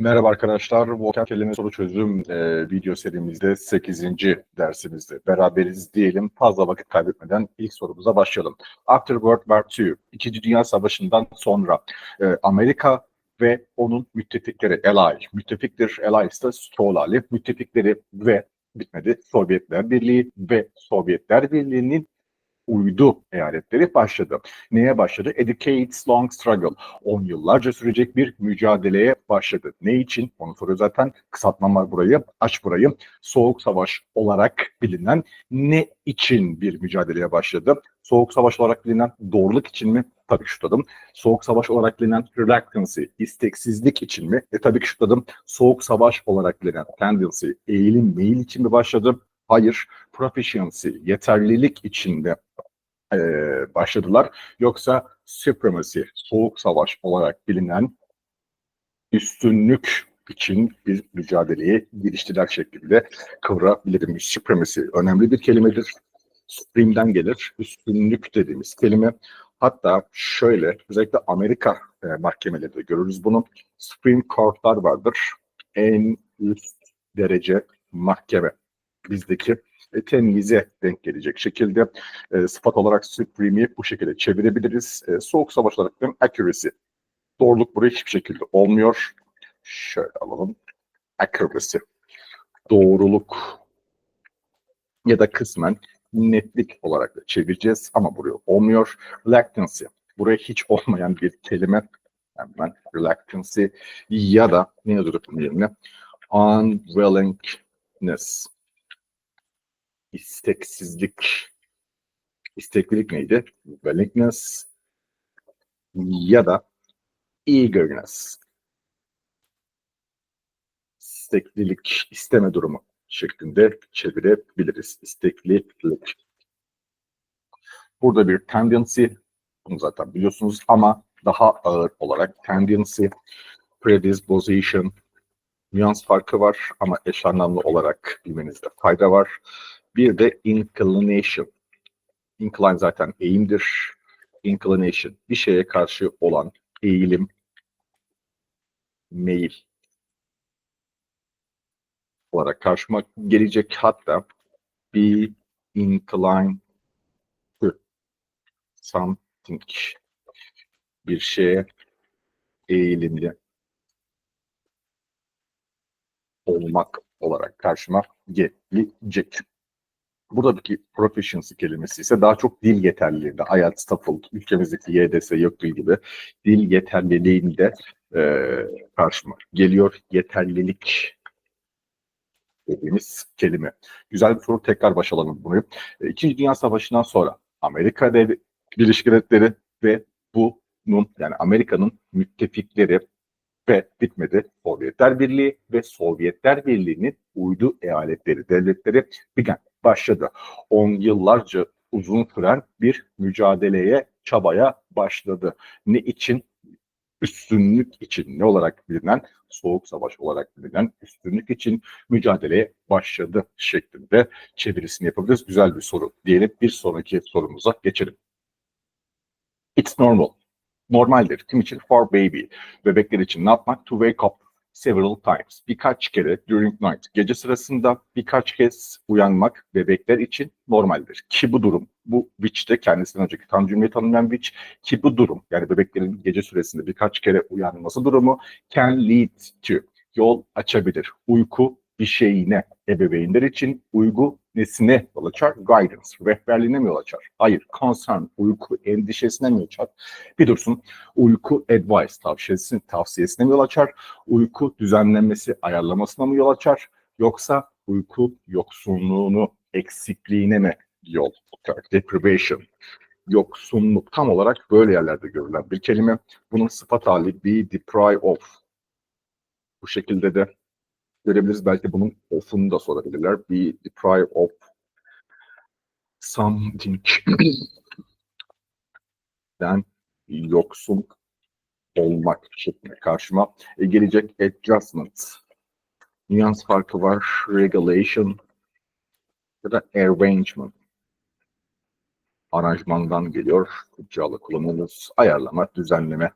Merhaba arkadaşlar. Volkan kelime soru çözüm e, video serimizde 8. dersimizde beraberiz diyelim. Fazla vakit kaybetmeden ilk sorumuza başlayalım. After World War II, İkinci Dünya Savaşı'ndan sonra e, Amerika ve onun müttefikleri, ally, müttefiktir, allies da Stolali, müttefikleri ve bitmedi Sovyetler Birliği ve Sovyetler Birliği'nin uydu eyaletleri başladı. Neye başladı? A decades long struggle. 10 yıllarca sürecek bir mücadeleye başladı. Ne için? Onu soruyor zaten. Kısaltmam var burayı. Aç burayı. Soğuk Savaş olarak bilinen ne için bir mücadeleye başladı? Soğuk Savaş olarak bilinen doğruluk için mi? Tabii şutladım. Soğuk Savaş olarak bilinen reluctancy, isteksizlik için mi? E tabii ki şutladım. Soğuk Savaş olarak bilinen tendency, eğilim, meyil için mi başladı? Hayır. Proficiency, yeterlilik içinde e, başladılar. Yoksa supremacy, soğuk savaş olarak bilinen üstünlük için bir mücadeleye giriştiler şeklinde kıvırabilirim. Supremacy önemli bir kelimedir. Supreme'den gelir. Üstünlük dediğimiz kelime. Hatta şöyle özellikle Amerika e, mahkemelerinde görürüz bunu. Supreme Court'lar vardır. En üst derece mahkeme. Bizdeki e, temyize denk gelecek şekilde e, sıfat olarak supreme'i bu şekilde çevirebiliriz. E, soğuk savaş olarak accuracy. Doğruluk buraya hiçbir şekilde olmuyor. Şöyle alalım. Accuracy. Doğruluk ya da kısmen netlik olarak da çevireceğiz ama buraya olmuyor. Reluctancy. Buraya hiç olmayan bir kelime. Hemen reluctancy ya da ne yazıyorduk bunun yerine? Unwillingness isteksizlik. İsteklilik neydi? Willingness ya da eagerness. İsteklilik, isteme durumu şeklinde çevirebiliriz. İsteklilik. Burada bir tendency, bunu zaten biliyorsunuz ama daha ağır olarak tendency, predisposition, nüans farkı var ama eş anlamlı olarak bilmenizde fayda var. Bir de inclination. Incline zaten eğimdir. Inclination bir şeye karşı olan eğilim, meyil olarak karşıma gelecek. Hatta be inclined to something bir şeye eğilimli olmak olarak karşıma gelecek. Buradaki proficiency kelimesi ise daha çok dil yeterliliğinde, IELTS, TOEFL, ülkemizdeki YDS, YÖKDİL gibi dil yeterliliğinde e, karşıma geliyor. Yeterlilik dediğimiz kelime. Güzel bir soru. Tekrar başlayalım bunu. E, İkinci Dünya Savaşı'ndan sonra Amerika Birleşik Devletleri ve bunun yani Amerika'nın müttefikleri ve bitmedi Sovyetler Birliği ve Sovyetler Birliği'nin uydu eyaletleri, devletleri began başladı. On yıllarca uzun süren bir mücadeleye, çabaya başladı. Ne için? Üstünlük için ne olarak bilinen, soğuk savaş olarak bilinen üstünlük için mücadeleye başladı şeklinde çevirisini yapabiliriz. Güzel bir soru diyelim. Bir sonraki sorumuza geçelim. It's normal. Normaldir. Kim için? For baby. Bebekler için ne yapmak? To wake up several times. Birkaç kere during night. Gece sırasında birkaç kez uyanmak bebekler için normaldir. Ki bu durum, bu which'te kendisinden önceki tam cümleyi tanımlayan which ki bu durum yani bebeklerin gece süresinde birkaç kere uyanması durumu can lead to yol açabilir. Uyku bir şeyine ebeveynler için uygu nesine yol açar? Guidance, rehberliğine mi yol açar? Hayır, concern, uyku endişesine mi yol açar? Bir dursun, uyku advice, tavsiyesine, tavsiyesine mi yol açar? Uyku düzenlenmesi, ayarlamasına mı yol açar? Yoksa uyku yoksunluğunu, eksikliğine mi yol açar? Deprivation, yoksunluk tam olarak böyle yerlerde görülen bir kelime. Bunun sıfat hali be deprive of. Bu şekilde de görebiliriz. Belki bunun of'unu da sorabilirler. Be deprive of something. Den yoksun olmak şeklinde karşıma e, gelecek adjustment. Nüans farkı var. Regulation ya da arrangement. Aranjmandan geliyor. Türkçe kullanılır. Ayarlama, düzenleme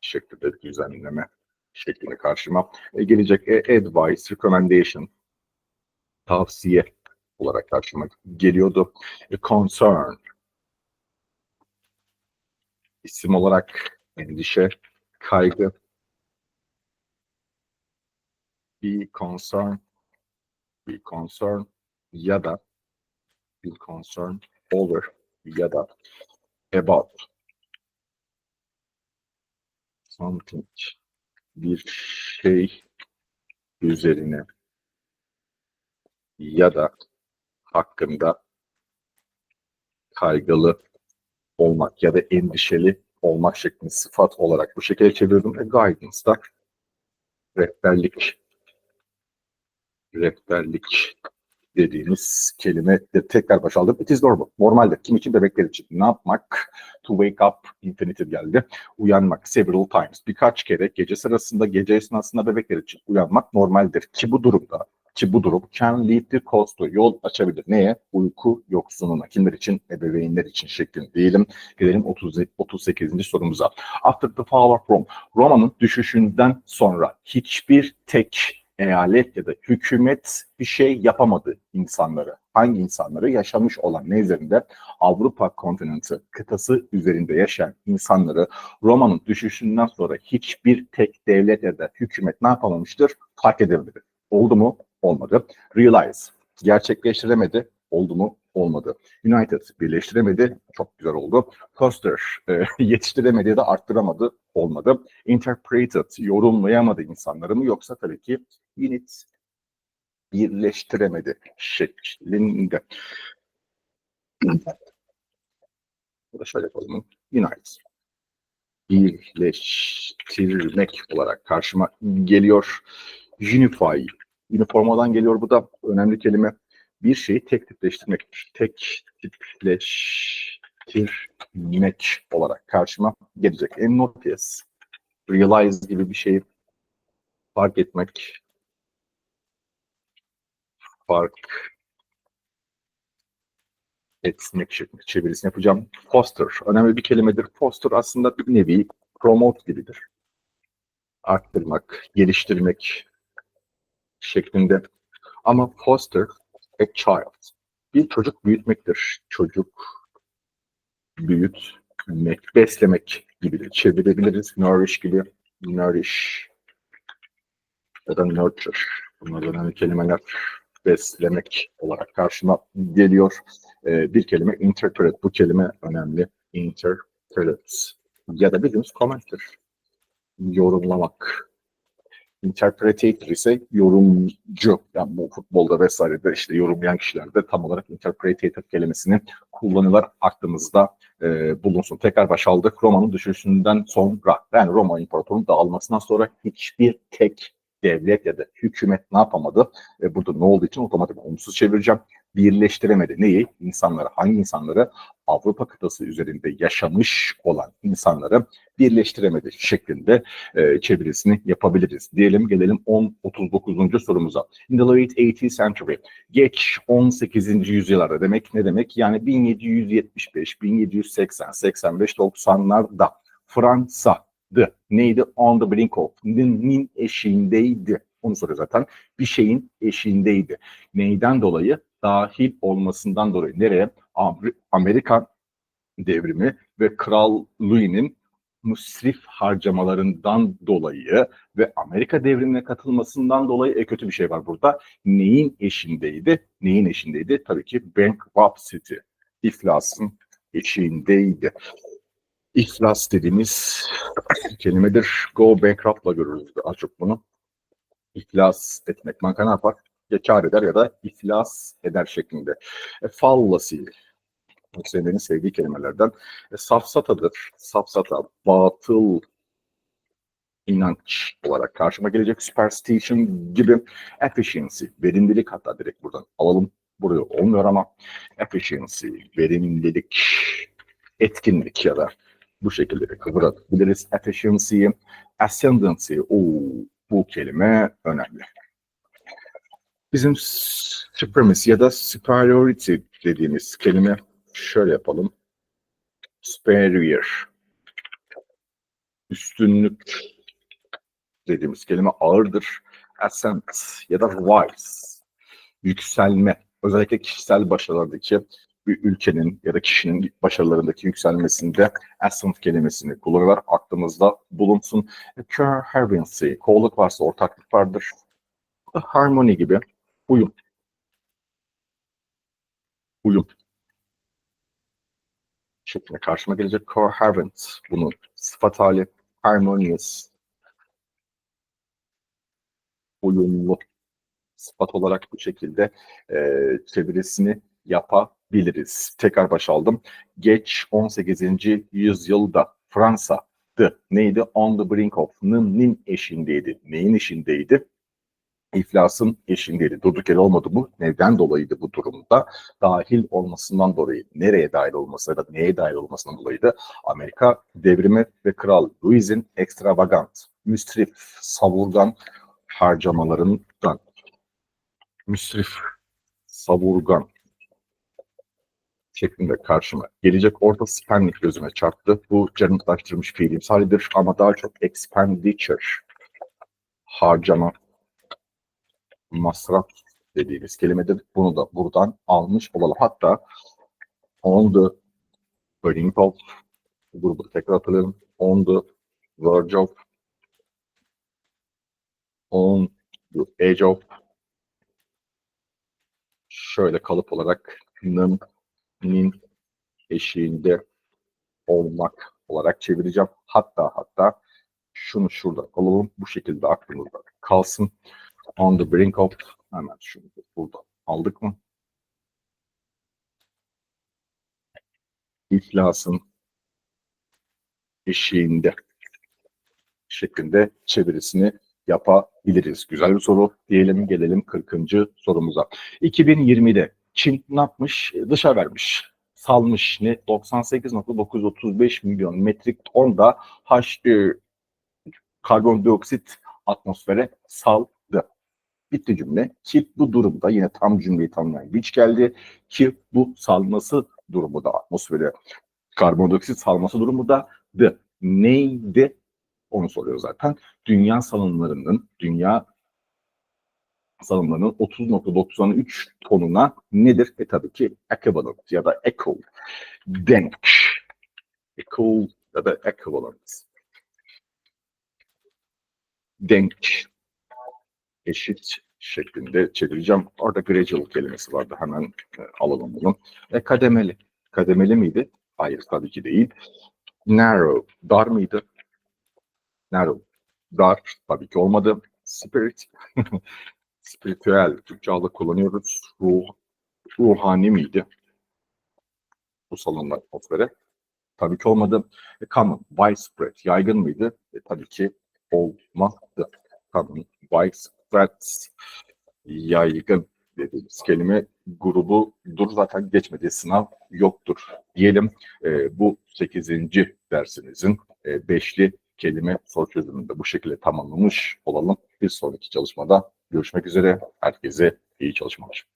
şeklinde düzenleme şeklinde karşıma e, gelecek. E, advice, recommendation, tavsiye olarak karşıma geliyordu. E, concern, isim olarak endişe, kaygı, be concern, be concern ya da be concern over ya da about something bir şey üzerine ya da hakkında kaygılı olmak ya da endişeli olmak şeklinde sıfat olarak bu şekilde çevirdim. E, guidance da rehberlik rehberlik dediğimiz kelime de tekrar baş aldım. It is normal. Normaldir. Kim için? Bebekler için. Ne yapmak? To wake up infinitive geldi. Uyanmak. Several times. Birkaç kere gece sırasında, gece esnasında bebekler için uyanmak normaldir. Ki bu durumda ki bu durum can lead to cause yol açabilir. Neye? Uyku yoksunluğuna. Kimler için? Ebeveynler için şeklinde diyelim. Gelelim 30, 38. sorumuza. After the fall of Rome. Roma'nın düşüşünden sonra hiçbir tek eyalet ya da hükümet bir şey yapamadı insanları. Hangi insanları? Yaşamış olan ne üzerinde? Avrupa kontinenti kıtası üzerinde yaşayan insanları Roma'nın düşüşünden sonra hiçbir tek devlet ya da hükümet ne yapamamıştır? Fark edemedi. Oldu mu? Olmadı. Realize. Gerçekleştiremedi. Oldu mu? Olmadı. United birleştiremedi. Çok güzel oldu. Foster e, yetiştiremedi ya da arttıramadı. Olmadı. Interpreted yorumlayamadı insanları mı yoksa tabii ki unit birleştiremedi şeklinde. Bu da şöyle yapalım. Unite. Birleştirmek olarak karşıma geliyor. Unify. Üniformadan geliyor bu da önemli kelime. Bir şeyi tek tipleştirmek. Tek tipleştirmek olarak karşıma gelecek. En notice. Realize gibi bir şeyi fark etmek, fark etmek çevirisini yapacağım. Foster önemli bir kelimedir. Foster aslında bir nevi promote gibidir. Arttırmak, geliştirmek şeklinde. Ama foster a child. Bir çocuk büyütmektir. Çocuk büyütmek, beslemek gibi de çevirebiliriz. Nourish gibi. Nourish ya da nurture. Bunlar önemli kelimeler beslemek olarak karşıma geliyor. Ee, bir kelime interpret. Bu kelime önemli. Interpret. Ya da bildiğimiz comment'tir. Yorumlamak. Interpretator ise yorumcu. Yani bu futbolda vesairede işte yorumlayan kişilerde tam olarak interpretator kelimesini kullanıyorlar. Aklımızda e, bulunsun. Tekrar baş aldık. Roma'nın düşüşünden sonra yani Roma İmparatorluğu'nun dağılmasından sonra hiçbir tek devlet ya da hükümet ne yapamadı? E, burada ne olduğu için otomatik olumsuz çevireceğim. Birleştiremedi. Neyi? İnsanları, hangi insanları? Avrupa kıtası üzerinde yaşamış olan insanları birleştiremedi şeklinde e, çevirisini yapabiliriz. Diyelim gelelim 10-39. sorumuza. In the late 18th century, geç 18. yüzyıllarda demek ne demek? Yani 1775, 1780, 85, 90'larda Fransa'dı. Neydi? On the brink of. Nin eşiğindeydi. Onu soruyor zaten. Bir şeyin eşiğindeydi. Neyden dolayı? Dahil olmasından dolayı. Nereye? Amerika devrimi ve Kral Louis'nin müsrif harcamalarından dolayı ve Amerika devrimine katılmasından dolayı e, kötü bir şey var burada. Neyin eşindeydi? Neyin eşindeydi? Tabii ki bankruptcy. İflasın eşiğindeydi. İflas dediğimiz kelimedir. Go bankrupt'la görürüz daha çok bunu. İflas etmek. Banka ne yapar? Ya kar eder ya da iflas eder şeklinde. E, fallacy. Hüseyin'in sevdiği kelimelerden. E, safsatadır. Safsata, batıl inanç olarak karşıma gelecek. Superstition gibi. Efficiency, verimlilik hatta direkt buradan alalım. Buraya olmuyor ama efficiency, verimlilik, etkinlik ya da bu şekilde de kıvırabiliriz. Efficiency, ascendancy, o bu kelime önemli. Bizim supremacy ya da superiority dediğimiz kelime şöyle yapalım. Superior. Üstünlük dediğimiz kelime ağırdır. Ascent ya da rise. Yükselme. Özellikle kişisel başarılardaki bir ülkenin ya da kişinin başarılarındaki yükselmesinde ascent kelimesini kullanırlar. Aklımızda bulunsun. Coherency. Kolluk varsa ortaklık vardır. Harmony gibi. Uyum. Uyum. Şeklinde karşıma gelecek. Coherent. Bunun sıfat hali. Harmonious. Uyumlu. Sıfat olarak bu şekilde e, çevirisini yapabiliriz. Tekrar baş aldım. Geç 18. yüzyılda Fransa'dı. Neydi? On the brink of. Nın, nin eşindeydi. Neyin eşindeydi? iflasın eşindeydi. Durduk yere olmadı bu. Neden dolayıydı bu durumda? Dahil olmasından dolayı. Nereye dahil olması da neye dahil olmasından dolayıydı? Amerika devrimi ve Kral Louis'in ekstravagant, müsrif, savurgan harcamalarından müsrif, savurgan şeklinde karşıma gelecek. Orada spending gözüme çarptı. Bu canlıklaştırılmış fiilimsalidir ama daha çok expenditure harcama masraf dediğimiz kelimedir. Bunu da buradan almış olalım. Hatta on the brink of grubu tekrar hatırlayalım. On the verge of on the edge of şöyle kalıp olarak nın, nin eşiğinde olmak olarak çevireceğim. Hatta hatta şunu şurada alalım. Bu şekilde aklımızda kalsın. On the brink of hemen şunu burada aldık mı? İflasın eşiğinde şeklinde çevirisini yapabiliriz. Güzel bir soru. Diyelim gelelim 40. sorumuza. 2020'de Çin ne yapmış? Dışa vermiş. Salmış ne? 98.935 milyon metrik tonda H2 karbondioksit atmosfere saldı. Bitti cümle. Ki bu durumda yine tam cümleyi tamamlayan güç geldi. Ki bu salması durumu da atmosfere karbondioksit salması durumu da. Neydi? Onu soruyor zaten. Dünya salınlarının, dünya salınlarının 30.93 tonuna nedir? E tabii ki equivalent ya da equal, denk, equal ya da equivalent, denk, eşit şeklinde çevireceğim. Orada gradual kelimesi vardı. Hemen e, alalım bunu. E, kademeli. Kademeli miydi? Hayır tabii ki değil. Narrow. Dar mıydı? Narrow. Dar tabii ki olmadı. Spirit. Spiritüel. Türkçe kullanıyoruz. Ruh, ruhani miydi? Bu salonlar atmosfere. Tabii ki olmadı. E, common. Widespread. Yaygın mıydı? E, tabii ki olmadı. Common. Widespread. Yaygın dediğimiz kelime grubudur. Zaten geçmediği sınav yoktur diyelim. E, bu 8. dersimizin e, beşli kelime soru çözümünde bu şekilde tamamlamış olalım. Bir sonraki çalışmada görüşmek üzere. Herkese iyi çalışmalar.